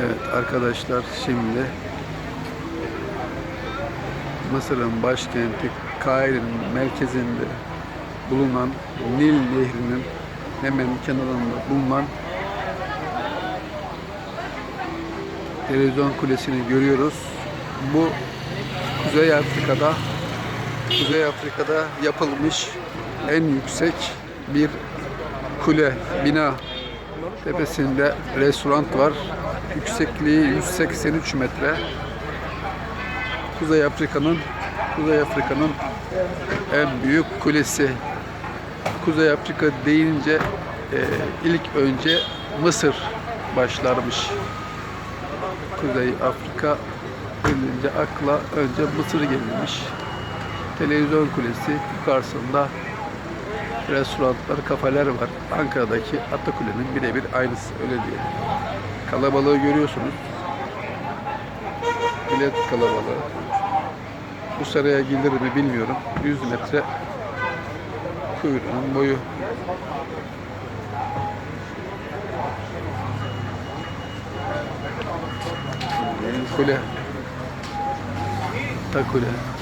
Evet arkadaşlar şimdi Mısır'ın başkenti Kahire'nin merkezinde bulunan Nil Nehri'nin hemen kenarında bulunan televizyon kulesini görüyoruz. Bu Kuzey Afrika'da Kuzey Afrika'da yapılmış en yüksek bir kule, bina. Tepesinde restoran var. Yüksekliği 183 metre. Kuzey Afrika'nın Kuzey Afrika'nın en büyük kulesi. Kuzey Afrika deyince e, ilk önce Mısır başlarmış. Kuzey Afrika denince akla önce Mısır gelmiş. Televizyon kulesi yukarısında restoranlar, kafeler var. Ankara'daki Atakule'nin birebir aynısı öyle diyelim. Kalabalığı görüyorsunuz. Bilet kalabalığı. Bu saraya gelir mi bilmiyorum. 100 metre kuyruğun boyu. Kule. Takule.